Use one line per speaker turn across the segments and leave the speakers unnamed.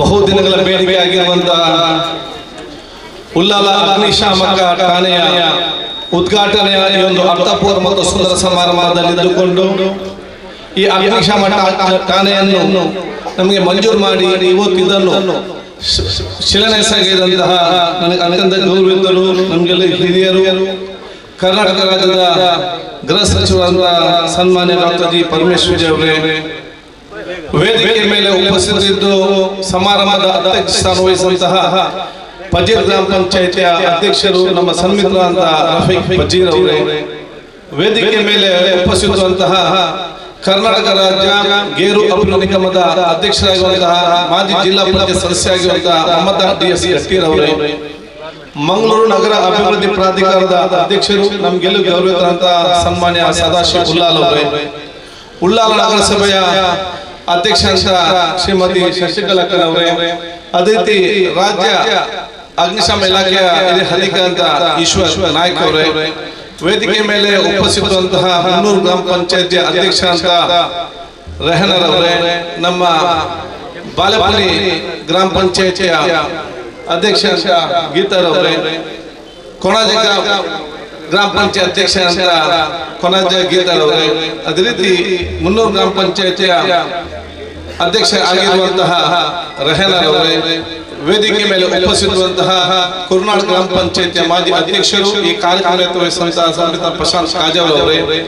ಬಹುದಿನಗಳ ಬೇಡಿಕೆ ಆಗಿರುವಂತಹ ಉಲ್ಲಾಲ ಅಗ್ನಿಶಾಮಕ ಠಾಣೆಯ ಉದ್ಘಾಟನೆಯ ಈ ಒಂದು ಅರ್ಥಪೂರ್ಣ ಮತ್ತು ಸುಂದರ ಸಮಾರಂಭದಲ್ಲಿ ಇದ್ದುಕೊಂಡು ಈ ಅಗ್ನಿಶಾಮ ಠಾಣೆಯನ್ನು ನಮಗೆ ಮಂಜೂರು ಮಾಡಿ ಇವತ್ತು ಇದನ್ನು ಶಿ- ಶಿಲಾನ್ಯಾಸಗಿದಂತಹ ನನಗೆ ಅತ್ಯಂತ ಗೌರವಿತರು ನಮಗೆಲ್ಲ ಹಿರಿಯರು, ಕರ್ನಾಟಕ ರಾಜ್ಯದ ಗೃಹ ಸಚಿವರಾದ ಸನ್ಮಾನ್ಯ ಡಾಕ್ಟರ್ ಜಿ. ಪರಮೇಶ್ವರ್ ಅವರೇ ವೇದಿಕೆ ಮೇಲೆ ಉಪಸ್ಥಿತರಿದ್ದು ಸಮಾರಂಭದ ಅಧ್ಯಕ್ಷ ಸ್ಥಾನ ವಹಿಸಿದಂತಹ ಪಜೀರ್ ಗ್ರಾಮ ಪಂಚಾಯಿತಿಯ ಅಧ್ಯಕ್ಷರು ನಮ್ಮ ಸನ್ಮಿತ್ರರಾದ ರಫೀಕ್ ಪಜೀರ್ ಅವರೇ. ವೇದಿಕೆ ಮೇಲೆ ಉಪಸ್ಥಿತರುವಂತಹ ಕರ್ನಾಟಕ ರಾಜ್ಯ ಗೇರು ಅಭಿವೃದ್ಧಿ ನಿಗಮದ ಅಧ್ಯಕ್ಷರಾಗಿರುವಂತಹ ಮಾಜಿ ಜಿಲ್ಲಾ ಪಂಚಾಯತ್ ಸದಸ್ಯರಾಗಿರುವಂತಹ ಮಮತಾ ಡಿ ಎಸ್ ಶೆಟ್ಟೀರ್ ಅವರೇ. ಮಂಗಳೂರು ನಗರ ಅಭಿವೃದ್ಧಿ ಪ್ರಾಧಿಕಾರದ ಅಧ್ಯಕ್ಷರು ನಮ್ಗೆಲ್ಲ ಗೌರವಿತರಂತಹ ಸನ್ಮಾನ್ಯ ಸದಾಶಿವ ಉಲ್ಲಾಲ್ ಅವರೇ. ಉಳ್ಳಾಲ ನಗರಸಭೆಯ ಅಧ್ಯಕ್ಷ ಶ್ರೀಮತಿ ಶಶಿಕಲಕ್ಕನ್ ಅವರೇ. ಅದೇ ರೀತಿ ರಾಜ್ಯ ಅಗ್ನಿಶಾಮ ಇಲಾಖೆಯ ಹಿರಿಯ ಅಧಿಕಾರಿ ಅಂತ ಈಶ್ವರ್ ನಾಯ್ಕ ಅವರೇ. ವೇದಿಕೆ ಮೇಲೆ ಉಪಸ್ಥಿತರಂತಹ ಮುನ್ನೂರು ಗ್ರಾಮ ಪಂಚಾಯತ್ ಅಧ್ಯಕ್ಷ ಅಂತ ರೆಹನರ್ ಅವರೇ. ನಮ್ಮ ಬಾಲಪಾಲಿ ಗ್ರಾಮ ಪಂಚಾಯತಿಯ ಅಧ್ಯಕ್ಷ ಗೀತಾರ್ ಅವರೇ. ಕೊಣಾಜ ಗ್ರಾಮ ಪಂಚಾಯತ್ ಅಧ್ಯಕ್ಷ ಅಂತ ಕೊಣಾಜ ಗೀತಾರ್ ಅವರೇ. ಅದೇ ರೀತಿ ಮುನ್ನೂರು ಗ್ರಾಮ ಪಂಚಾಯತಿಯ ಅಧ್ಯಕ್ಷ ಆಗಿರುವಂತಹ ರೆಹನರ್ ಅವರೇ ವೇದಿಕೆ ಮೇಲೆ ಉಪಸ್ಥಿತರುವಂತಹ ಕುರುನಾಡ್ ಗ್ರಾಮ ಪಂಚಾಯತಿಯ ಮಾಜಿ ಅಧ್ಯಕ್ಷರು ಈ ಕಾರ್ಯಕ್ರಮ ವಹಿಸುವಂತಹ ಸಂಗೀತ ಪ್ರಶಾಂತ್ ಕಾಜಾವ್ ಅವರೇ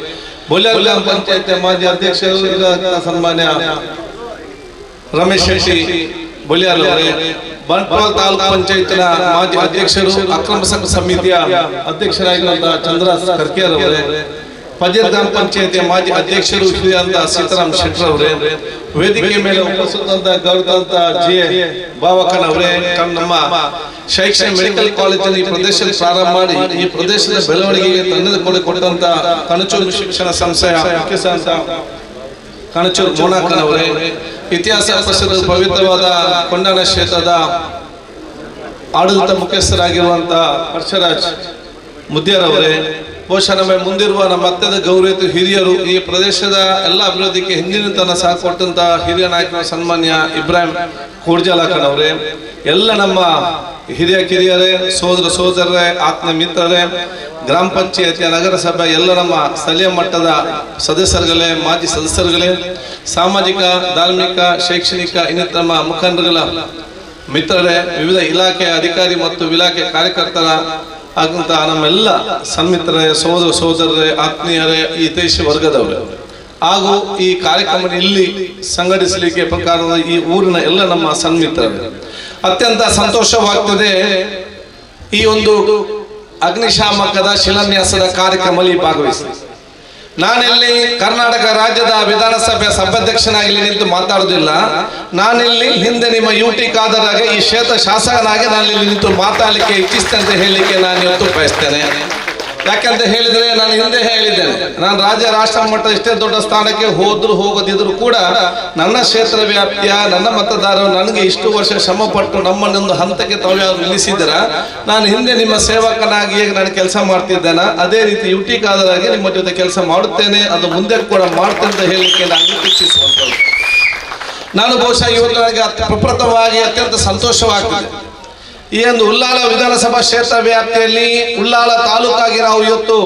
ಬೊಲ್ಯಾರ್ ಗ್ರಾಮ ಪಂಚಾಯತಿಯ ಮಾಜಿ ಅಧ್ಯಕ್ಷರು ಈಗ ಸನ್ಮಾನ್ಯ ರಮೇಶ್ ಶೆಟ್ಟಿ ಬೊಲಿಯಾರ್ ಅವರೇ ಬಂಟ್ವಾಳ ತಾಲೂಕು ಪಂಚಾಯತ್ನ ಮಾಜಿ ಅಧ್ಯಕ್ಷರು ಅಕ್ರಮ ಸಂಘ ಸಮಿತಿಯ ಅಧ್ಯಕ್ಷರಾಗಿರುವಂತಹ ಚಂದ್ರಸ್ ಕರ್ಕೇರ್ ಅವರೇ ಪಜರ್ ಗ್ರಾಮ ಪಂಚಾಯತಿಯ ಮಾಜಿ ಅಧ್ಯಕ್ಷರು ಶ್ರೀಯಂತ ಸೀತಾರಾಮ್ ಶೆಟ್ಟರ್ ಅವರೇ, ವೇದಿಕೆ ಮೇಲೆ ಉಪಸ್ಥಿತಂತ ಗೌರವಂತ ಜಿ ಬಾವಕನ್ ಅವರೇ ನಮ್ಮ ಶೈಕ್ಷಣಿಕ ಮೆಡಿಕಲ್ ಕಾಲೇಜಲ್ಲಿ ಈ ಪ್ರದೇಶದಲ್ಲಿ ಪ್ರಾರಂಭ ಮಾಡಿ, ಈ ಪ್ರದೇಶದ ಬೆಳವಣಿಗೆಗೆ ತನ್ನದ ಕೊಟ್ಟಂತ ಕಣಚೂರು ಶಿಕ್ಷಣ ಸಂಸ್ಥೆಯ ಕಣಚೂರು ಮೋನಾಕನ್ ಅವರೇ, ಇತಿಹಾಸ ಪ್ರಸಿದ್ಧ ಪವಿತ್ರವಾದ ಕೊಂಡನ ಕ್ಷೇತ್ರದ ಆಡಳಿತ ಮುಖ್ಯಸ್ಥರಾಗಿರುವಂತಹ ಹರ್ಷರಾಜ್ ಮುದ್ಯಾರ್ ಅವರೇ ಬಹುಶಃ ನಮ್ಮ ಮುಂದಿರುವ ನಮ್ಮ ಅತ್ಯಂತ ಗೌರವಿತ ಹಿರಿಯರು ಈ ಪ್ರದೇಶದ ಎಲ್ಲ ಅಭಿವೃದ್ಧಿಗೆ ಹಿಂದಿನ ತನ್ನ ಸಹ ಕೊಟ್ಟಂತಹ ಹಿರಿಯ ನಾಯಕರು ಸನ್ಮಾನ್ಯ ಇಬ್ರಾಹಿಂ ಕೋಡ್ಜಾಲಕನ್ ಅವರೇ, ಎಲ್ಲ ನಮ್ಮ ಹಿರಿಯ ಕಿರಿಯರೇ, ಸೋದರ ಸೋದರರೇ, ಆತ್ಮ ಮಿತ್ರರೇ, ಗ್ರಾಮ ಪಂಚಾಯತಿಯ ನಗರಸಭೆ, ಎಲ್ಲ ನಮ್ಮ ಸ್ಥಳೀಯ ಮಟ್ಟದ ಸದಸ್ಯರುಗಳೇ, ಮಾಜಿ ಸದಸ್ಯರುಗಳೇ, ಸಾಮಾಜಿಕ, ಧಾರ್ಮಿಕ, ಶೈಕ್ಷಣಿಕ, ಇನ್ನಿತರ ಮುಖಂಡರುಗಳ ಮಿತ್ರರೇ, ವಿವಿಧ ಇಲಾಖೆಯ ಅಧಿಕಾರಿ ಮತ್ತು ಇಲಾಖೆ ಕಾರ್ಯಕರ್ತರ ಆಗಂತ ನಮ್ಮೆಲ್ಲ ಸನ್ಮಿತ್ರರೇ ಸೋದರ ಸೋದರರೇ ಆತ್ಮೀಯರೇ ದೇಶ ವರ್ಗದವರೇ. ಹಾಗೂ ಈ ಕಾರ್ಯಕ್ರಮ ಇಲ್ಲಿ ಸಂಘಟಿಸಲಿಕ್ಕೆ ಪ್ರಕಾರದ ಈ ಊರಿನ ಎಲ್ಲ ನಮ್ಮ ಸನ್ಮಿತ್ರರು. ಅತ್ಯಂತ ಸಂತೋಷವಾಗ್ತದೆ ಈ ಒಂದು ಅಗ್ನಿಶಾಮಕದ ಶಿಲಾನ್ಯಾಸದ ಕಾರ್ಯಕ್ರಮದಲ್ಲಿ ಭಾಗವಹಿಸಿ. ನಾನಿಲ್ಲಿ ಕರ್ನಾಟಕ ರಾಜ್ಯದ ವಿಧಾನಸಭೆ ಸಭಾಧ್ಯಕ್ಷನಾಗಿ ನಿಂತು ಮಾತಾಡುವುದಿಲ್ಲ. ನಾನಿಲ್ಲಿ ಹಿಂದೆ ನಿಮ್ಮ ಯು ಟಿ ಖಾದರಾಗೆ ಈ ಕ್ಷೇತ್ರ ಶಾಸಕನಾಗಿ ನಾನಿಲ್ಲಿ ನಿಂತು ಮಾತಾಡಲಿಕ್ಕೆ ಇಚ್ಛಿಸ್ತೇನೆ ಅಂತ ಹೇಳಲಿಕ್ಕೆ ನಾನು ಇವತ್ತು ಬಯಸ್ತೇನೆ. ಯಾಕಂತ ಹೇಳಿದ್ರೆ ನಾನು ಹಿಂದೆ ಹೇಳಿದ್ದೇನೆ. ನಾನು ರಾಜ್ಯ ರಾಷ್ಟ್ರ ಮಟ್ಟ ಎಷ್ಟೇ ದೊಡ್ಡ ಸ್ಥಾನಕ್ಕೆ ಹೋದ್ರು ಹೋಗದಿದ್ರು ಕೂಡ ನನ್ನ ಕ್ಷೇತ್ರ ವ್ಯಾಪ್ತಿಯ, ನನ್ನ ಮತದಾರರು ನನಗೆ ಇಷ್ಟು ವರ್ಷ ಶ್ರಮ ಪಟ್ಟು ನಮ್ಮನ್ನೊಂದು ಹಂತಕ್ಕೆ ತಾವ್ಯಾರು ನಿಲ್ಲಿಸಿದ್ರ ನಾನು ಹಿಂದೆ ನಿಮ್ಮ ಸೇವಕನಾಗಿ ಹೇಗೆ ನಾನು ಕೆಲಸ ಮಾಡ್ತಿದ್ದೇನೆ? ಅದೇ ರೀತಿ ಯುಟಿ ಕಾದರಾಗಿ ನಿಮ್ಮ ಜೊತೆ ಕೆಲಸ ಮಾಡುತ್ತೇನೆ. ಅದು ಮುಂದೆ ಕೂಡ ಮಾಡ್ತೇನೆ ಅಂತ ಹೇಳಲಿಕ್ಕೆ ನಾನು ನಾನು ಬಹುಶಃ ಇವತ್ತು ನನಗೆ ಪ್ರಪ್ರಥಮವಾಗಿ ಅತ್ಯಂತ ಸಂತೋಷವಾಗ್ತದೆ. ಈ ಒಂದು ಉಲ್ಲಾಳ ವಿಧಾನಸಭಾ ಕ್ಷೇತ್ರ ವ್ಯಾಪ್ತಿಯಲ್ಲಿ ಉಲ್ಲಾಳ ತಾಲೂಕಾಗಿ ನಾವು ಇವತ್ತು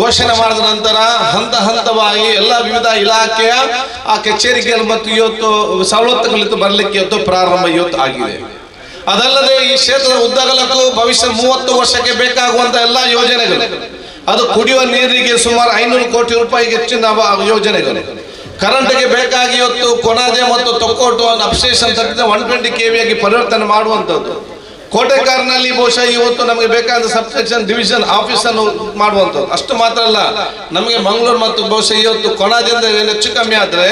ಘೋಷಣೆ ಮಾಡಿದ ನಂತರ ಹಂತ ಹಂತವಾಗಿ ಎಲ್ಲ ವಿವಿಧ ಇಲಾಖೆಯ ಆ ಕಚೇರಿಗಳು ಮತ್ತು ಇವತ್ತು ಸವಲತ್ತುಗಳಿತ್ತು ಬರಲಿಕ್ಕೆ ಇವತ್ತು ಪ್ರಾರಂಭ ಇವತ್ತು ಆಗಿದೆ. ಅದಲ್ಲದೆ ಈ ಕ್ಷೇತ್ರದ ಉದ್ದಗಲಕ್ಕೂ ಭವಿಷ್ಯ ಮೂವತ್ತು ವರ್ಷಕ್ಕೆ ಬೇಕಾಗುವಂತ ಎಲ್ಲ ಯೋಜನೆಗಳು, ಅದು ಕುಡಿಯುವ ನೀರಿಗೆ ಸುಮಾರು ಐನೂರು ಕೋಟಿ ರೂಪಾಯಿಗೆ ಹೆಚ್ಚಿನ ಯೋಜನೆಗಳು. ಕರೆಂಟ್ಗೆ ಬೇಕಾಗಿ ಇವತ್ತು ಕೊನಾದೆ ಮತ್ತು ತೊಕ್ಕೋಟು ಅಪ್ಸ್ಟೇಷನ್ ಒನ್ ಟ್ವೆಂಟಿ ಕೆವಿಯಾಗಿ ಪರಿವರ್ತನೆ ಮಾಡುವಂಥದ್ದು. ಕೋಟೆಕಾರ್ನಲ್ಲಿ ಬಹುಶಃ ಇವತ್ತು ನಮಗೆ ಬೇಕಾದ ಸಬ್ಸ್ಟೇಷನ್ ಡಿವಿಷನ್ ಆಫೀಸ್ ಅನ್ನು ಮಾಡುವಂಥದ್ದು. ಅಷ್ಟು ಮಾತ್ರ ಅಲ್ಲ, ನಮಗೆ ಮಂಗಳೂರು ಮತ್ತು ಬಹುಶಃ ಇವತ್ತು ಕೊಣಾಜಿಂದ ಹೆಚ್ಚು ಕಮ್ಮಿ ಆದ್ರೆ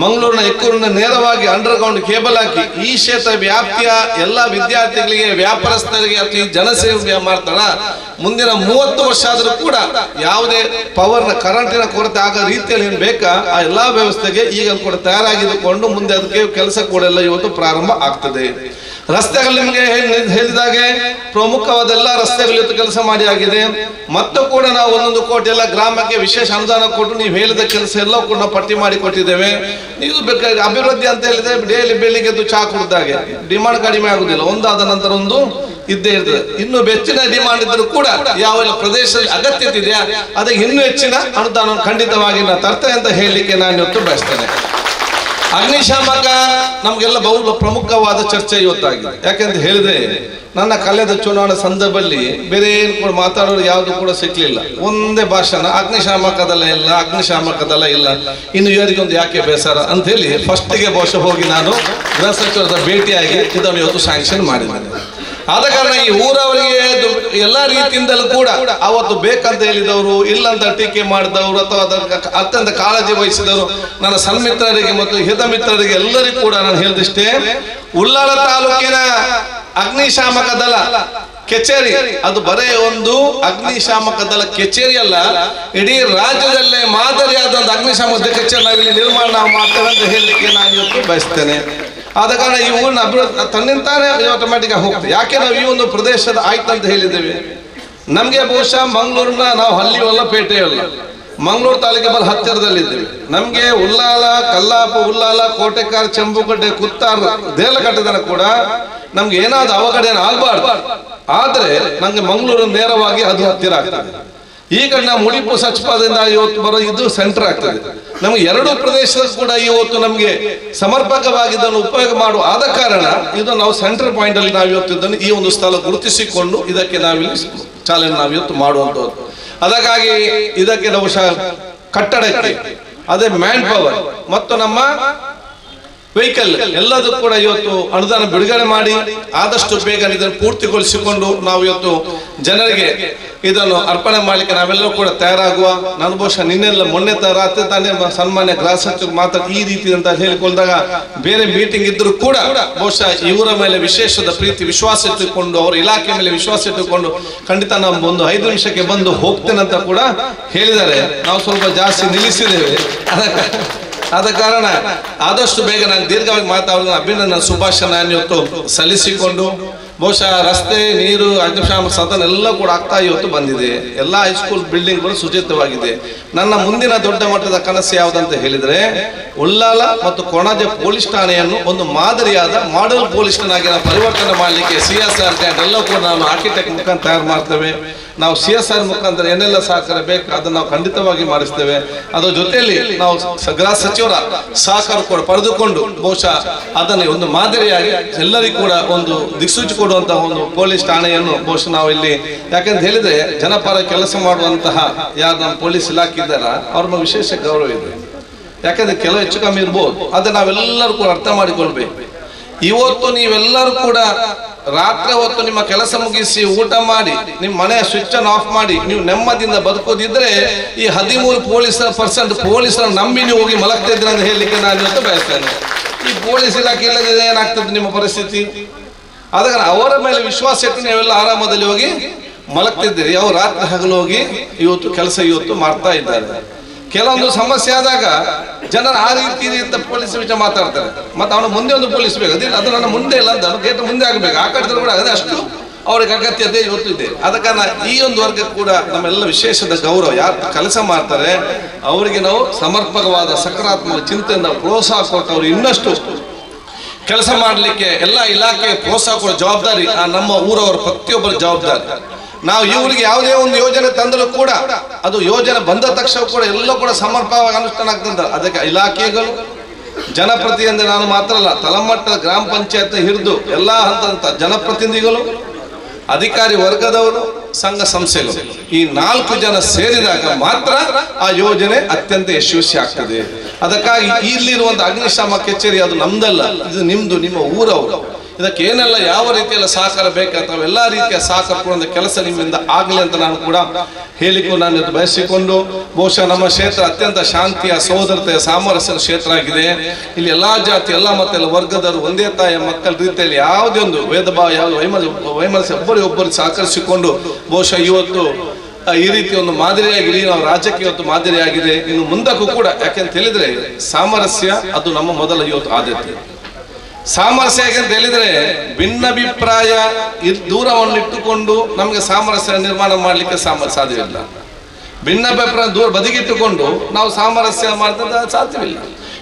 ಮಂಗಳೂರಿನ ಎಕ್ಕೂರಿನ ನೇರವಾಗಿ ಅಂಡರ್ ಗ್ರೌಂಡ್ ಕೇಬಲ್ ಹಾಕಿ ಈ ಕ್ಷೇತ್ರ ವ್ಯಾಪ್ತಿಯ ಎಲ್ಲ ವಿದ್ಯಾರ್ಥಿಗಳಿಗೆ, ವ್ಯಾಪಾರಸ್ಥರಿಗೆ ಅಥವಾ ಜನಸೇವೆ ಮಾಡ್ತಾರ? ಮುಂದಿನ ಮೂವತ್ತು ವರ್ಷ ಆದರೂ ಕೂಡ ಯಾವುದೇ ಪವರ್ನ ಕರೆಂಟಿನ ಕೊರತೆ ಆಗೋ ರೀತಿಯಲ್ಲಿ ಏನು ಬೇಕಾ? ಆ ಎಲ್ಲಾ ವ್ಯವಸ್ಥೆಗೆ ಈಗ ಕೂಡ ತಯಾರಾಗಿದ್ದುಕೊಂಡು ಮುಂದೆ ಅದಕ್ಕೆ ಕೆಲಸ ಕೂಡ ಎಲ್ಲ ಇವತ್ತು ಪ್ರಾರಂಭ ಆಗ್ತದೆ. ರಸ್ತೆಗಳು ನಿಮಗೆ ಹೇಳಿ- ಹೇಳಿದಾಗೆ ಪ್ರಮುಖವಾದ ಎಲ್ಲ ರಸ್ತೆಗಳು ಇವತ್ತು ಕೆಲಸ ಮಾಡಿ ಆಗಿದೆ. ಮತ್ತು ಕೂಡ ನಾವು ಒಂದೊಂದು ಕೋಟಿ ಎಲ್ಲ ಗ್ರಾಮಕ್ಕೆ ವಿಶೇಷ ಅನುದಾನ ಕೊಟ್ಟು ನೀವು ಹೇಳಿದ ಕೆಲಸ ಎಲ್ಲ ಕೂಡ ಪಟ್ಟಿ ಮಾಡಿ ಕೊಟ್ಟಿದ್ದೇವೆ. ನೀವು ಬೇಕಾಗಿ ಅಭಿವೃದ್ಧಿ ಅಂತ ಹೇಳಿದ್ರೆ ಡೈಲಿ ಬೆಳಿಗ್ಗೆ ಚಾ ಕುಡ್ದಾಗೆ ಡಿಮಾಂಡ್ ಕಡಿಮೆ ಆಗುದಿಲ್ಲ. ಒಂದಾದ ನಂತರ ಒಂದು ಇದ್ದೇ ಇರ್ತದೆ. ಇನ್ನು ಹೆಚ್ಚಿನ ಡಿಮಾಂಡ್ ಇದ್ರೂ ಕೂಡ ಯಾವ ಪ್ರದೇಶದಲ್ಲಿ ಅಗತ್ಯತೆ ಇದೆಯಾ? ಅದಕ್ಕೆ ಇನ್ನೂ ಹೆಚ್ಚಿನ ಅನುದಾನ ಖಂಡಿತವಾಗಿ ನಾನು ತರ್ತೇನೆ ಅಂತ ಹೇಳಲಿಕ್ಕೆ ನಾನು ಇವತ್ತು ಬಯಸ್ತೇನೆ. ಅಗ್ನಿಶಾಮಕ ನಮಗೆಲ್ಲ ಬಹು ಪ್ರಮುಖವಾದ ಚರ್ಚೆ ಇವತ್ತಾಗಿದೆ. ಯಾಕೆಂತ ಹೇಳಿದ್ರೆ, ನನ್ನ ಕಲೆದ ಚುನಾವಣೆ ಸಂದರ್ಭದಲ್ಲಿ ಬೇರೆ ಏನು ಕೂಡ ಮಾತಾಡೋರು ಯಾವುದು ಕೂಡ ಸಿಕ್ಕಲಿಲ್ಲ ಒಂದೇ ಭಾಷಣ, ಅಗ್ನಿಶಾಮಕದಲ್ಲ ಇಲ್ಲ ಅಗ್ನಿಶಾಮಕದಲ್ಲ ಇಲ್ಲ. ಇನ್ನು ಇವರಿಗೊಂದು ಯಾಕೆ ಬೇಸರ ಅಂತ ಹೇಳಿ ಫಸ್ಟಿಗೆ ಬಹುಶಃ ಹೋಗಿ ನಾನು ಗೃಹ ಸಚಿವರ ಭೇಟಿಯಾಗಿ ಇದನ್ನು ಇವತ್ತು ಸ್ಯಾಂಕ್ಷನ್ ಮಾಡಿದ್ದೇನೆ. ಆದ ಕಾರಣ ಈ ಊರವರಿಗೆ ಎಲ್ಲ ರೀತಿಯಿಂದಲೂ ಕೂಡ ಅವತ್ತು ಬೇಕಂತ ಹೇಳಿದವರು, ಇಲ್ಲಂತ ಟೀಕೆ ಮಾಡಿದವರು, ಅಥವಾ ಅತ್ಯಂತ ಕಾಳಜಿ ವಹಿಸಿದವರು, ನನ್ನ ಸನ್ಮಿತ್ರರಿಗೆ ಮತ್ತು ಹಿತ ಮಿತ್ರರಿಗೆ ಎಲ್ಲರಿಗೂ ಕೂಡ ನಾನು ಹೇಳಿದಿಷ್ಟೇ ಉಳ್ಳಾಳ ತಾಲೂಕಿನ ಅಗ್ನಿಶಾಮಕ ದಳ ಕಚೇರಿ ಅದು ಬರೇ ಒಂದು ಅಗ್ನಿಶಾಮಕ ದಳ ಕಚೇರಿ ಅಲ್ಲ, ಇಡೀ ರಾಜ್ಯದಲ್ಲೇ ಮಾದರಿಯಾದ ಒಂದು ಅಗ್ನಿಶಾಮಕ ಕಚೇರಿ ನಾವಿಲ್ಲಿ ನಿರ್ಮಾಣ ಮಾಡ್ತೇವೆ ಅಂತ ಹೇಳಲಿಕ್ಕೆ ನಾನು ಇವತ್ತು ಬಯಸ್ತೇನೆ. ಆದ ಕಾರಣ ಊರಿನ ಅಭಿವೃದ್ಧಿ ತನ್ನಿಂತಾನೆ ಆಟೋಮ್ಯಾಟಿಕ್ ಹೋಗ್ತದೆ. ಯಾಕೆ ನಾವು ಈ ಒಂದು ಪ್ರದೇಶದ ಆಯ್ತು ಅಂತ ಹೇಳಿದ್ದೇವೆ? ನಮಗೆ ಬಹುಶಃ ಮಂಗಳೂರಿನ ನಾವು ಹಳ್ಳಿಯಲ್ಲ ಪೇಟೆಯಲ್ಲ. ಮಂಗಳೂರು ತಾಲೂಕಿಗೆ ಬಲ್ ಹತ್ತಿರದಲ್ಲಿದ್ದೇವೆ. ನಮಗೆ ಉಲ್ಲಾಲ ಕಲ್ಲಾಪ ಉಲ್ಲಾಲ ಕೋಟೆಕಾರ್, ಚೆಂಬುಗಡ್ಡೆ, ಕುತ್ತಾರ ದೇಲಕಟ್ಟದನ ಕೂಡ ನಮ್ಗೆ ಏನಾದ್ರು ಅವಘಡ ಆಗ್ಬಾರ್ದು. ಆದ್ರೆ ನಮ್ಗೆ ಮಂಗಳೂರು ನೇರವಾಗಿ ಅದು ಹತ್ತಿರ ಆಗ್ತದೆ. ಈಗ ನಾವು ಮುಡಿಪು ಸಚಿವದಿಂದ ಇವತ್ತು ಬರೋ ಇದು ಸೆಂಟರ್ ಆಗ್ತದೆ. ನಮ್ಗೆ ಎರಡು ಪ್ರದೇಶದ ಕೂಡ ಇವತ್ತು ನಮಗೆ ಸಮರ್ಪಕವಾಗಿ ಇದನ್ನು ಉಪಯೋಗ ಮಾಡುವ ಆದ ಕಾರಣ ಇದು ನಾವು ಸೆಂಟರ್ ಪಾಯಿಂಟ್ ಅಲ್ಲಿ ನಾವು ಇವತ್ತು ಇದನ್ನು ಈ ಒಂದು ಸ್ಥಳ ಗುರುತಿಸಿಕೊಂಡು ಇದಕ್ಕೆ ನಾವಿಲ್ಲಿ ಚಾಲನೆ ನಾವು ಇವತ್ತು ಮಾಡುವಂತದ್ದು ಅದಕ್ಕಾಗಿ ಇದಕ್ಕೆ ನಾವು ಕಟ್ಟಡಕ್ಕೆ, ಅದೇ ಮ್ಯಾನ್ ಪವರ್ ಮತ್ತು ನಮ್ಮ ವೆಹಿಕಲ್ ಎಲ್ಲದೂ ಕೂಡ ಇವತ್ತು ಅನುದಾನ ಬಿಡುಗಡೆ ಮಾಡಿ ಆದಷ್ಟು ಬೇಗ ಇದನ್ನು ಪೂರ್ತಿಗೊಳಿಸಿಕೊಂಡು ನಾವು ಇವತ್ತು ಜನರಿಗೆ ಇದನ್ನು ಅರ್ಪಣೆ ಮಾಡಲಿಕ್ಕೆ ನಾವೆಲ್ಲರೂ ಕೂಡ ತಯಾರಾಗುವ ನಾನು ಬಹುಶಃ ನಿನ್ನೆಲ್ಲ ಮೊನ್ನೆ ರಾತ್ರಿ ತಾನೇ ಸನ್ಮಾನ್ಯ ಗೃಹ ಸಚಿವರು ಮಾತ್ರ ಈ ರೀತಿ ಅಂತ ಹೇಳಿಕೊಂಡಾಗ ಬೇರೆ ಮೀಟಿಂಗ್ ಇದ್ದರೂ ಕೂಡ ಬಹುಶಃ ಇವರ ಮೇಲೆ ವಿಶೇಷದ ಪ್ರೀತಿ, ವಿಶ್ವಾಸ ಇಟ್ಟುಕೊಂಡು, ಅವರ ಇಲಾಖೆ ಮೇಲೆ ವಿಶ್ವಾಸ ಇಟ್ಟುಕೊಂಡು ಖಂಡಿತ ನಾವು ಒಂದು ಐದು ನಿಮಿಷಕ್ಕೆ ಬಂದು ಹೋಗ್ತೇನೆ ಅಂತ ಕೂಡ ಹೇಳಿದ್ದಾರೆ. ನಾವು ಸ್ವಲ್ಪ ಜಾಸ್ತಿ ನಿಲ್ಲಿಸಿದ್ದೇವೆ. ಅದಕ್ಕೆ ಆದ ಕಾರಣ ಆದಷ್ಟು ಬೇಗ ನಾನು ದೀರ್ಘವಾಗಿ ಮಾತಾಡೋದು ಅಭಿನಂದನ ಸುಭಾಷಣ ಇವತ್ತು ಸಲ್ಲಿಸಿಕೊಂಡು, ಬಹುಶಃ ರಸ್ತೆ, ನೀರು ಅಗ್ನಿಶಾಮ ಸದನ ಎಲ್ಲ ಕೂಡ ಆಗ್ತಾ ಇವತ್ತು ಬಂದಿದೆ. ಎಲ್ಲ ಹೈಸ್ಕೂಲ್ ಬಿಲ್ಡಿಂಗ್ಗಳು ಸುಚಿತವಾಗಿದೆ ನನ್ನ ಮುಂದಿನ ದೊಡ್ಡ ಮಟ್ಟದ ಕನಸು ಯಾವುದಂತ ಹೇಳಿದ್ರೆ, ಉಳ್ಳಾಲ ಮತ್ತು ಕೊಣಾಜೆ ಪೊಲೀಸ್ ಠಾಣೆಯನ್ನು ಒಂದು ಮಾದರಿಯಾದ ಮಾಡೆಲ್ ಪೊಲೀಸ್ ಠಾಣೆಯಾಗಿ ಪರಿವರ್ತನೆ ಮಾಡಲಿಕ್ಕೆ ಸಿ ಎಸ್ ಆರ್ ಕೂಡ ನಾನು ಆರ್ಕಿಟೆಕ್ಟ್ ಮುಖಾಂತರ ತಯಾರು ಮಾಡ್ತೇವೆ. ನಾವು ಸಿ ಎಸ್ ಆರ್ ಮುಖಾಂತರ ಏನೆಲ್ಲ ಸಹಕಾರ ಬೇಕು ಅದನ್ನು ನಾವು ಖಂಡಿತವಾಗಿ ಮಾಡಿಸ್ತೇವೆ. ಅದರ ಜೊತೆಯಲ್ಲಿ ನಾವು ಗೃಹ ಸಚಿವರ ಸಹಕಾರ ಕೂಡ ಪಡೆದುಕೊಂಡು ಬಹುಶಃ ಅದನ್ನು ಒಂದು ಮಾದರಿಯಾಗಿ ಎಲ್ಲರಿಗೂ ಕೂಡ ಒಂದು ದಿಕ್ಸೂಚಿ ಕೊಡುವಂತಹ ಒಂದು ಪೊಲೀಸ್ ಠಾಣೆಯನ್ನು ಬಹುಶಃ ನಾವು ಇಲ್ಲಿ, ಯಾಕಂತ ಹೇಳಿದ್ರೆ ಜನಪರ ಕೆಲಸ ಮಾಡುವಂತಹ ಯಾರು ನಮ್ಮ ಪೊಲೀಸ್ ಇಲಾಖೆ ಇದ್ದಾರ, ಅವ್ರ ವಿಶೇಷ ಗೌರವ ಇದೆ. ಯಾಕಂದ್ರೆ ಕೆಲವು ಹೆಚ್ಚು ಕಮ್ಮಿ ಇರ್ಬೋದು. ಅದನ್ನ ನಾವೆಲ್ಲರೂ ಕೂಡ ಅರ್ಥ ಮಾಡಿಕೊಳ್ಬೇಕು. ಇವತ್ತು ನೀವೆಲ್ಲರೂ ಕೂಡ ರಾತ್ರಿ ಹೊತ್ತು ನಿಮ್ಮ ಕೆಲಸ ಮುಗಿಸಿ ಊಟ ಮಾಡಿ, ನಿಮ್ಮ ಮನೆಯ ಸ್ವಿಚ್ ಅನ್ನು ಆಫ್ ಮಾಡಿ, ನೀವು ನೆಮ್ಮದಿಯಿಂದ ಬದುಕೋದಿದ್ರೆ ಈ ಹದಿಮೂರು ಪೊಲೀಸರ ಪರ್ಸೆಂಟ್ ಪೊಲೀಸರ ನಂಬಿ ನೀವು ಹೋಗಿ ಮಲಗ್ತಾ ಇದ್ರೆ ಅಂತ ಹೇಳಲಿಕ್ಕೆ ನಾನು ಇವತ್ತು ಬಯಸ್ತೇನೆ. ಈ ಪೊಲೀಸ್ ಇಲಾಖೆ ಇಲ್ಲದಿದ್ರೆ ಏನಾಗ್ತದೆ ನಿಮ್ಮ ಪರಿಸ್ಥಿತಿ? ಆದಾಗ ಅವರ ಮೇಲೆ ವಿಶ್ವಾಸ ಇಟ್ಟು ನೀವೆಲ್ಲ ಆರಾಮದಲ್ಲಿ ಹೋಗಿ ಮಲಗ್ತಿದ್ದೀರಿ. ಅವ್ರು ರಾತ್ರಿ ಹಗಲು ಹೋಗಿ ಇವತ್ತು ಕೆಲಸ ಇವತ್ತು ಮಾಡ್ತಾ ಇದ್ದಾರೆ. ಕೆಲವೊಂದು ಸಮಸ್ಯೆ ಆದಾಗ ಜನರು ಆ ರೀತಿ ಅಂತ ಪೊಲೀಸ್ ವಿಷಯ ಮಾತಾಡ್ತಾರೆ. ಮತ್ತೆ ಅವನ ಮುಂದೆ ಒಂದು ಪೊಲೀಸ್ ಬೇಕು. ಅದಿಲ್ಲ, ಅದು ನನ್ನ ಮುಂದೆ ಇಲ್ಲ ಅಂತ. ಗೇಟ್ ಮುಂದೆ ಆಗಬೇಕು. ಆ ಕಡೆ ಕೂಡ ಅದೇ ಅಷ್ಟು ಅವ್ರಿಗೆ ಅಗತ್ಯತೆ ಇವತ್ತು ಇದೆ. ಕಾರಣ ಈ ಒಂದು ವರ್ಗ ಕೂಡ ನಮ್ಮೆಲ್ಲ ವಿಶೇಷದ ಗೌರವ. ಯಾರು ಕೆಲಸ ಮಾಡ್ತಾರೆ, ಅವರಿಗೆ ನಾವು ಸಮರ್ಪಕವಾದ ಸಕಾರಾತ್ಮಕ ಚಿಂತೆಯನ್ನ ಪ್ರೋತ್ಸಾಹ ಕೊಟ್ಟು ಅವರು ಇನ್ನಷ್ಟು ಕೆಲಸ ಮಾಡಲಿಕ್ಕೆ ಎಲ್ಲ ಇಲಾಖೆ ಪ್ರೋತ್ಸಾಹ ಕೊಡೋ ಜವಾಬ್ದಾರಿ ನಮ್ಮ ಊರವರ ಪ್ರತಿಯೊಬ್ಬರ ಜವಾಬ್ದಾರಿ. ನಾವು ಇವರಿಗೆ ಯಾವುದೇ ಒಂದು ಯೋಜನೆ ತಂದರೂ ಕೂಡ ಅದು ಯೋಜನೆ ಬಂದ ತಕ್ಷಣ ಕೂಡ ಎಲ್ಲ ಕೂಡ ಸಮರ್ಪಕವಾಗಿ ಅನುಷ್ಠಾನ ಆಗ್ತದೆ ಅದಕ್ಕೆ ಇಲಾಖೆಗಳು ಜನಪ್ರತಿನಿಧಿ ನಾನು ಮಾತ್ರ ಅಲ್ಲ, ತಲಮಟ್ಟದ ಗ್ರಾಮ ಪಂಚಾಯತ್ ಹಿಡಿದು ಎಲ್ಲ ಹಂತ ಜನಪ್ರತಿನಿಧಿಗಳು, ಅಧಿಕಾರಿ ವರ್ಗದವರು, ಸಂಘ ಸಂಸ್ಥೆಗಳು ಈ ನಾಲ್ಕು ಜನ ಸೇರಿದಾಗ ಮಾತ್ರ ಆ ಯೋಜನೆ ಅತ್ಯಂತ ಯಶಸ್ವಿ ಆಗ್ತದೆ. ಅದಕ್ಕಾಗಿ ಇಲ್ಲಿರುವಂತಹ ಅಗ್ನಿಶಾಮ ಕಚೇರಿ ಅದು ನಮ್ದಲ್ಲ, ಇದು ನಿಮ್ದು, ನಿಮ್ಮ ಊರವರು. ಇದಕ್ಕೆ ಏನೆಲ್ಲ ಯಾವ ರೀತಿಯಲ್ಲಿ ಸಹಕಾರ ಬೇಕಾಗ್ತವೆ ಎಲ್ಲ ರೀತಿಯ ಸಹಕಾರ ಕೊಡುವಂಥ ಕೆಲಸ ನಿಮ್ಮಿಂದ ಆಗಲಿ ಅಂತ ನಾನು ಕೂಡ ಹೇಳಿಕೊಂಡು ನಾನು ಬಯಸಿಕೊಂಡು ಬಹುಶಃ ನಮ್ಮ ಕ್ಷೇತ್ರ ಅತ್ಯಂತ ಶಾಂತಿಯ, ಸಹೋದರತೆಯ, ಸಾಮರಸ್ಯದ ಕ್ಷೇತ್ರ ಆಗಿದೆ. ಇಲ್ಲಿ ಎಲ್ಲ ಜಾತಿ, ಎಲ್ಲ ಮತ್ತೆ ಎಲ್ಲ ವರ್ಗದವರು ಒಂದೇ ತಾಯಿಯ ಮಕ್ಕಳ ರೀತಿಯಲ್ಲಿ ಯಾವುದೇ ಒಂದು ಭೇದ ಭಾವ ವೈಮನ ವೈಮನಸ್ಸು ಒಬ್ಬರಿಗೆ ಒಬ್ಬರು ಸಹಕರಿಸಿಕೊಂಡು ಬಹುಶಃ ಇವತ್ತು ಈ ರೀತಿ ಒಂದು ಮಾದರಿಯಾಗಿ ಇಡೀ ನಾವು ರಾಜ್ಯಕ್ಕೆ ಇವತ್ತು ಮಾದರಿಯಾಗಿದೆ. ಇನ್ನು ಮುಂದಕ್ಕೂ ಕೂಡ, ಯಾಕೆಂತ ಹೇಳಿದ್ರೆ ಸಾಮರಸ್ಯ, ಅದು ನಮ್ಮ ಮೊದಲ ಇವತ್ತು ಆದ್ಯತೆ. ಸಾಮರಸ್ಯ ಯಾಕಂತ ಹೇಳಿದ್ರೆ ಭಿನ್ನಾಭಿಪ್ರಾಯ ದೂರವನ್ನು ಇಟ್ಟುಕೊಂಡು ನಮಗೆ ಸಾಮರಸ್ಯ ನಿರ್ಮಾಣ ಮಾಡಲಿಕ್ಕೆ ಸಾಧ್ಯವಿಲ್ಲ. ಭಿನ್ನಭಿಪ್ರಾಯ ದೂರ ಬದಿಗಿಟ್ಟುಕೊಂಡು ನಾವು ಸಾಮರಸ್ಯ ಮಾಡಿದ್ರೆ ಸಾಧ್ಯವಿಲ್ಲ.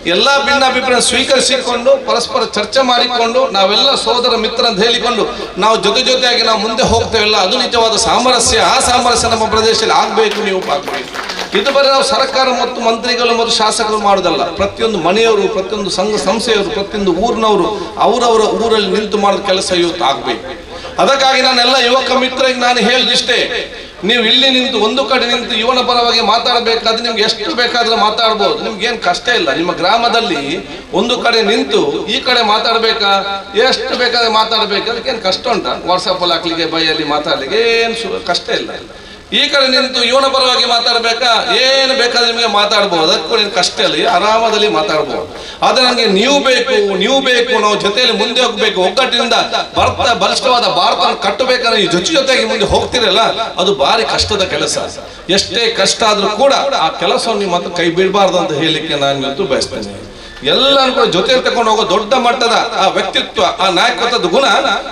ಎಲ್ಲ ಭಿನ್ನಾಭಿಪ್ರಾಯ ಸ್ವೀಕರಿಸಿಕೊಂಡು, ಪರಸ್ಪರ ಚರ್ಚೆ ಮಾಡಿಕೊಂಡು, ನಾವೆಲ್ಲ ಸೋದರ ಮಿತ್ರ ಅಂತ ಹೇಳಿಕೊಂಡು, ನಾವು ಜೊತೆ ಜೊತೆಯಾಗಿ ನಾವು ಮುಂದೆ ಹೋಗ್ತೇವೆಲ್ಲ, ಅದು ನಿಜವಾದ ಸಾಮರಸ್ಯ. ಆ ಸಾಮರಸ್ಯ ನಮ್ಮ ಪ್ರದೇಶದಲ್ಲಿ ಆಗಬೇಕು ನೀವು ಆಗಬೇಕು ಇದು ಬರೀ ನಾವು ಸರ್ಕಾರ ಮತ್ತು ಮಂತ್ರಿಗಳು ಮತ್ತು ಶಾಸಕರು ಮಾಡೋದಲ್ಲ. ಪ್ರತಿಯೊಂದು ಮನೆಯವರು, ಪ್ರತಿಯೊಂದು ಸಂಘ ಸಂಸ್ಥೆಯವರು, ಪ್ರತಿಯೊಂದು ಊರಿನವರು, ಅವರವರ ಊರಲ್ಲಿ ನಿಂತು ಮಾಡೋದು ಕೆಲಸ ಇವತ್ತು ಆಗಬೇಕು. ಅದಕ್ಕಾಗಿ ನಾನೆಲ್ಲ ಯುವಕ ಮಿತ್ರರಿಗೆ ನಾನು ಹೇಳಿದಿಷ್ಟೇ ನೀವು ಇಲ್ಲಿ ನಿಂತು ಒಂದು ಕಡೆ ನಿಂತು ಇವನ ಪರವಾಗಿ ಮಾತಾಡಬೇಕಾದ್ರೆ ನಿಮ್ಗೆ ಎಷ್ಟು ಬೇಕಾದ್ರೂ ಮಾತಾಡ್ಬೋದು. ನಿಮ್ಗೆ ಏನು ಕಷ್ಟ ಇಲ್ಲ. ನಿಮ್ಮ ಗ್ರಾಮದಲ್ಲಿ ಒಂದು ಕಡೆ ನಿಂತು ಈ ಕಡೆ ಮಾತಾಡ್ಬೇಕಾ? ಎಷ್ಟು ಬೇಕಾದ್ರೆ ಮಾತಾಡ್ಬೇಕು. ಏನು ಕಷ್ಟ ಉಂಟಾ? ವಾಟ್ಸಪ್ ಅಲ್ಲಿ ಹಾಕ್ಲಿಕ್ಕೆ ಬೈಯಲ್ಲಿ ಮಾತಾಡ್ಲಿಕ್ಕೆ ಏನು ಕಷ್ಟ ಇಲ್ಲ. ಈ ಕಡೆ ನಿಂತು ಇವನ ಪರವಾಗಿ ಮಾತಾಡ್ಬೇಕಾ? ಏನು ಬೇಕಾದ್ರೆ ನಿಮಗೆ ಮಾತಾಡ್ಬೋದು. ಅದಕ್ಕೂ ಏನು ಕಷ್ಟ ಅಲ್ಲಿ ಆರಾಮದಲ್ಲಿ ಮಾತಾಡ್ಬೋದು. ಆದ್ರೆ ನನಗೆ ನೀವು ಬೇಕು ನೀವು ಬೇಕು ನಾವು ಜೊತೆಯಲ್ಲಿ ಮುಂದೆ ಹೋಗ್ಬೇಕು. ಒಗ್ಗಟ್ಟಿನಿಂದ ಭಾರತ ಬಲಿಷ್ಠವಾದ ಭಾರತ ಕಟ್ಟಬೇಕಂದ್ರೆ ಈ ಜೊತೆ ಜೊತೆಗೆ ಮುಂದೆ ಹೋಗ್ತಿರಲ್ಲ, ಅದು ಭಾರಿ ಕಷ್ಟದ ಕೆಲಸ. ಎಷ್ಟೇ ಕಷ್ಟ ಆದ್ರೂ ಕೂಡ ಆ ಕೆಲಸವನ್ನು ನಿಮ್ಮ ಹತ್ರ ಕೈ ಬಿಡಬಾರ್ದು ಅಂತ ಹೇಳಿಕ್ಕೆ ನಾನು ಇವತ್ತು ಬಯಸ್ತೇನೆ. ಎಲ್ಲರೂ ಕೂಡ ಜೊತೆ ತಗೊಂಡು ಹೋಗೋ ದೊಡ್ಡ ಮಟ್ಟದ ಆ ವ್ಯಕ್ತಿತ್ವ, ಆ ನಾಯಕತ್ವದ ಗುಣ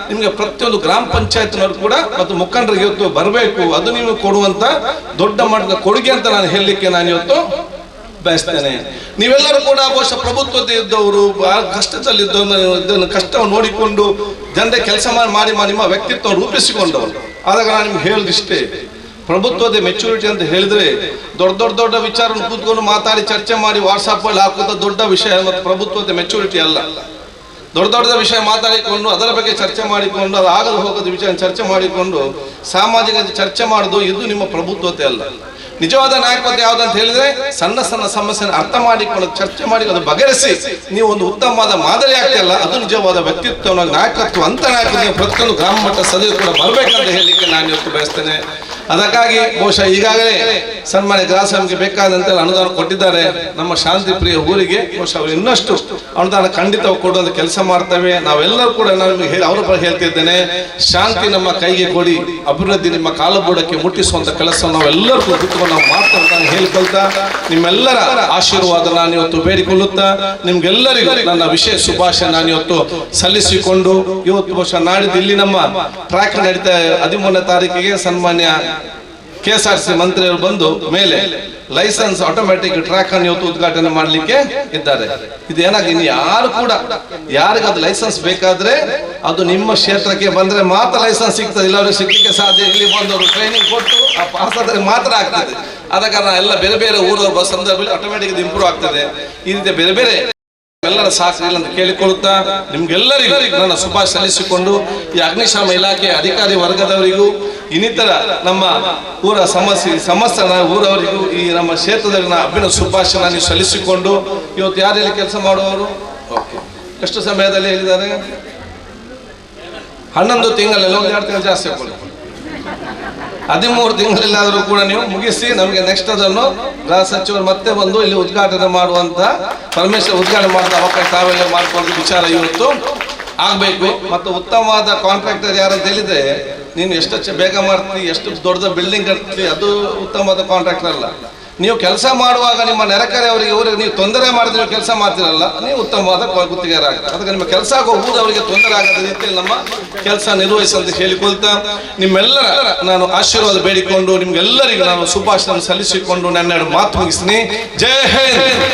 ನಿಮಗೆ ಪ್ರತಿಯೊಂದು ಗ್ರಾಮ ಪಂಚಾಯತ್ನವರು ಕೂಡ ಮತ್ತು ಮುಖಂಡರಿಗೆ ಇವತ್ತು ಬರಬೇಕು. ಅದು ನೀವು ಕೊಡುವಂತ ದೊಡ್ಡ ಮಟ್ಟದ ಕೊಡುಗೆ ಅಂತ ನಾನು ಹೇಳಲಿಕ್ಕೆ ನಾನು ಇವತ್ತು ಬಯಸ್ತೇನೆ. ನೀವೆಲ್ಲರೂ ಕೂಡ ಬಹುಶಃ ಪ್ರಭುತ್ವದ ಇದ್ದವರು ಕಷ್ಟದಲ್ಲಿ ಇದನ್ನು ಕಷ್ಟವನ್ನು ನೋಡಿಕೊಂಡು ಜನರ ಕೆಲಸ ಮಾಡಿ ಮಾಡಿ ನಿಮ್ಮ ವ್ಯಕ್ತಿತ್ವ ರೂಪಿಸಿಕೊಂಡವರು. ಆದಾಗ ನಾನು ನಿಮ್ಗೆ ಹೇಳುದಿಷ್ಟೇ ಪ್ರಭುತ್ವದ ಮೆಚುರಿಟಿ ಅಂತ ಹೇಳಿದ್ರೆ ದೊಡ್ಡ ದೊಡ್ಡ ದೊಡ್ಡ ವಿಚಾರ ಕೂತ್ಕೊಂಡು ಮಾತಾಡಿ, ಚರ್ಚೆ ಮಾಡಿ ವಾಟ್ಸಪ್ ಅಲ್ಲಿ ಹಾಕುವಂತ ದೊಡ್ಡ ವಿಷಯ ಮತ್ತು ಪ್ರಭುತ್ವದ ಮೆಚುರಿಟಿ ಅಲ್ಲ. ದೊಡ್ಡ ದೊಡ್ಡ ವಿಷಯ ಮಾತಾಡಿಕೊಂಡು, ಅದರ ಬಗ್ಗೆ ಚರ್ಚೆ ಮಾಡಿಕೊಂಡು, ಅದು ಆಗಲು ಹೋಗೋದು ವಿಷಯ ಚರ್ಚೆ ಮಾಡಿಕೊಂಡು ಸಾಮಾಜಿಕ ಚರ್ಚೆ ಮಾಡೋದು ಇದು ನಿಮ್ಮ ಪ್ರಭುತ್ವತೆ ಅಲ್ಲ. ನಿಜವಾದ ನಾಯಕತ್ವ ಅಂತ ಹೇಳಿದ್ರೆ ಸಣ್ಣ ಸಣ್ಣ ಸಮಸ್ಯೆನ ಅರ್ಥ ಮಾಡಿಕೊಂಡು, ಚರ್ಚೆ ಮಾಡಿ ಅದು ಬಗೆಹರಿಸಿ, ನೀವು ಒಂದು ಉತ್ತಮವಾದ ಮಾದರಿ ಆಗ್ತಿಲ್ಲ ಅದು ನಿಜವಾದ ವ್ಯಕ್ತಿತ್ವ ನಾಯಕತ್ವ ಅಂತ ನಾಯಕತ್ವ ಪ್ರತಿಯೊಂದು ಗ್ರಾಮ ಮಟ್ಟ ಸದಸ್ಯರು ಕೂಡ ಬರಬೇಕಂತ ಹೇಳಲಿಕ್ಕೆ ನಾನು ಇವತ್ತು ಬಯಸ್ತೇನೆ. ಅದಕ್ಕಾಗಿ ಬಹುಶಃ ಈಗಾಗಲೇ ಸನ್ಮಾನ್ಯ ಗ್ರಾಸಂಗೆ ಬೇಕಾದಂತೆ ಅನುದಾನ ಕೊಟ್ಟಿದ್ದಾರೆ. ನಮ್ಮ ಶಾಂತಿ ಪ್ರಿಯ ಊರಿಗೆ ಬಹುಶಃ ಅವರು ಇನ್ನಷ್ಟು ಅನುದಾನ ಖಂಡಿತ ಕೊಡುವಂತ ಕೆಲಸ ಮಾಡ್ತೇವೆ. ನಾವೆಲ್ಲರೂ ಕೂಡ ನಾನು ಹೇಳಿ ಅವರ ಪರ ಹೇಳ್ತಿದ್ದೇನೆ. ಶಾಂತಿ ನಮ್ಮ ಕೈಗೆ ಕೊಡಿ, ಅಭಿವೃದ್ಧಿ ನಿಮ್ಮ ಕಾಲಬೂಡಕ್ಕೆ ಮುಟ್ಟಿಸುವಂತ ಕೆಲಸ ನಾವೆಲ್ಲರೂ ಕೂಡ ನಾವು ನಾನು ಹೇಳ್ಕೊಳ್ತಾ, ನಿಮ್ಮೆಲ್ಲರ ಆಶೀರ್ವಾದ ನಾನು ಇವತ್ತು ಬೇಡಿಕೊಳ್ಳುತ್ತಾ, ನಿಮ್ಗೆಲ್ಲರಿಗೂ ನನ್ನ ವಿಶೇಷ ಶುಭಾಶಯ ನಾನು ಇವತ್ತು ಸಲ್ಲಿಸಿಕೊಂಡು, ಇವತ್ತು ಬಹುಶಃ ನಾಡಿದ್ದು ಇಲ್ಲಿ ನಮ್ಮ ಟ್ರ್ಯಾಕ್ ನಡೀತಾ, ಹದಿಮೂರನೇ ತಾರೀಕಿಗೆ ಸನ್ಮಾನ್ಯ ಕೆ ಎಸ್ ಆರ್ ಸಿ ಮಂತ್ರಿಯವರು ಬಂದು ಮೇಲೆ ಲೈಸೆನ್ಸ್ ಆಟೋಮ್ಯಾಟಿಕ್ ಟ್ರ್ಯಾಕ್ ಅನ್ನು ಇವತ್ತು ಉದ್ಘಾಟನೆ ಮಾಡಲಿಕ್ಕೆ ಇದ್ದಾರೆ. ಇದು ಇನ್ನು ಯಾರು ಕೂಡ ಯಾರಿಗಾದ್ರು ಲೈಸೆನ್ಸ್ ಬೇಕಾದ್ರೆ ಅದು ನಿಮ್ಮ ಕ್ಷೇತ್ರಕ್ಕೆ ಬಂದ್ರೆ ಮಾತ್ರ ಲೈಸೆನ್ಸ್ ಸಿಗ್ತದೆ. ಇಲ್ಲವ್ರಿಗೆ ಸಿಗ್ಲಿಕ್ಕೆ ಸಾಧ್ಯ ಇಲ್ಲಿ. ಬಂದವರು ಟ್ರೈನಿಂಗ್ ಕೊಟ್ಟು ಆ ಪಾಸ್ ಆದ್ರೆ ಮಾತ್ರ ಆಗ್ತದೆ. ಆದ ಕಾರಣ ಎಲ್ಲ ಬೇರೆ ಬೇರೆ ಊರವ್ರ ಬಸ್ ಸಂದರ್ಭದಲ್ಲಿ ಆಟೋಮ್ಯಾಟಿಕ್ ಇಂಪ್ರೂವ್ ಆಗ್ತದೆ. ಈ ರೀತಿ ಬೇರೆ ಬೇರೆ ಎಲ್ಲರ ಸಹಕಾರ ಅಂತ ಕೇಳಿಕೊಳ್ಳುತ್ತಾ ನಿಮ್ಗೆಲ್ಲರಿಗೂ ನನ್ನ ಶುಭ ಸಲ್ಲಿಸಿಕೊಂಡು ಈ ಅಗ್ನಿಶಾಮ ಇಲಾಖೆ ಅಧಿಕಾರಿ ವರ್ಗದವರಿಗೂ ಇನ್ನಿತರ ನಮ್ಮ ಊರ ಸಮಸ್ಯೆ ಸಮಸ್ತ ಊರವರಿಗೂ ಈ ನಮ್ಮ ಕ್ಷೇತ್ರದಲ್ಲಿ ಅಭಿನ ಶುಭಾಶಯ ನಾನು ಸಲ್ಲಿಸಿಕೊಂಡು ಇವತ್ತು ಯಾರೆಲ್ಲಿ ಕೆಲಸ ಮಾಡುವವರು? ಓಕೆ. ಎಷ್ಟು ಸಮಯದಲ್ಲಿ ಹೇಳಿದ್ದಾರೆ? ಹನ್ನೊಂದು ತಿಂಗಳಲ್ಲಿ ಒಂದು ಎರಡು ತಿಂಗಳು ಜಾಸ್ತಿ ಹಾಕೊಳ್ಳಿ ಹದಿಮೂರು ತಿಂಗಳಲ್ಲಾದರೂ ಕೂಡ ನೀವು ಮುಗಿಸಿ ನಮಗೆ ನೆಕ್ಸ್ಟ್ ಅದನ್ನು ಗೃಹ ಸಚಿವರು ಮತ್ತೆ ಬಂದು ಇಲ್ಲಿ ಉದ್ಘಾಟನೆ ಮಾಡುವಂತ, ಪರಮೇಶ್ವರ್ ಉದ್ಘಾಟನೆ ಮಾಡುವ ಅವಕಾಶ ತಾವೆಲ್ಲ ಮಾಡಿಕೊಂಡು ವಿಚಾರ ಇವತ್ತು. ಆಗಬೇಕು. ಮತ್ತು ಉತ್ತಮವಾದ ಕಾಂಟ್ರಾಕ್ಟರ್ ಯಾರಂತ ಹೇಳಿದ್ರೆ, ನೀನು ಎಷ್ಟು ಬೇಗ ಮಾಡ್ತೀನಿ ಎಷ್ಟು ದೊಡ್ಡ ಬಿಲ್ಡಿಂಗ್ ಕಟ್ತಿ ಅದು ಉತ್ತಮವಾದ ಕಾಂಟ್ರಾಕ್ಟರ್ ಅಲ್ಲ. ನೀವು ಕೆಲಸ ಮಾಡುವಾಗ ನಿಮ್ಮ ನೆರೆಕರೆಯವರಿಗೆ ಇವರಿಗೆ ನೀವು ತೊಂದರೆ ಮಾಡಿದ್ರೆ ನೀವು ಕೆಲಸ ಮಾಡ್ತಿರಲ್ಲ, ನೀವು ಉತ್ತಮವಾದ ಗುತ್ತಿಗೆ ಗುತ್ತಿಗೆದಾರ ಅದಕ್ಕೆ ನಿಮ್ಮ ಕೆಲಸ ಆಗೋ ಅವರಿಗೆ ತೊಂದರೆ ಆಗದ ರೀತಿಯಲ್ಲಿ ನಮ್ಮ ಕೆಲಸ ನಿರ್ವಹಿಸಲು ಹೇಳಿಕೊಳ್ತಾ, ನಿಮ್ಮೆಲ್ಲರ ನಾನು ಆಶೀರ್ವಾದ ಬೇಡಿಕೊಂಡು ನಿಮ್ಗೆಲ್ಲರಿಗೂ ನಾನು ಶುಭಾಶಯ ಸಲ್ಲಿಸಿಕೊಂಡು ನನ್ನ ಮಾತು ಮುಗಿಸ್ತೀನಿ. ಜೈ ಹಿಂದ್!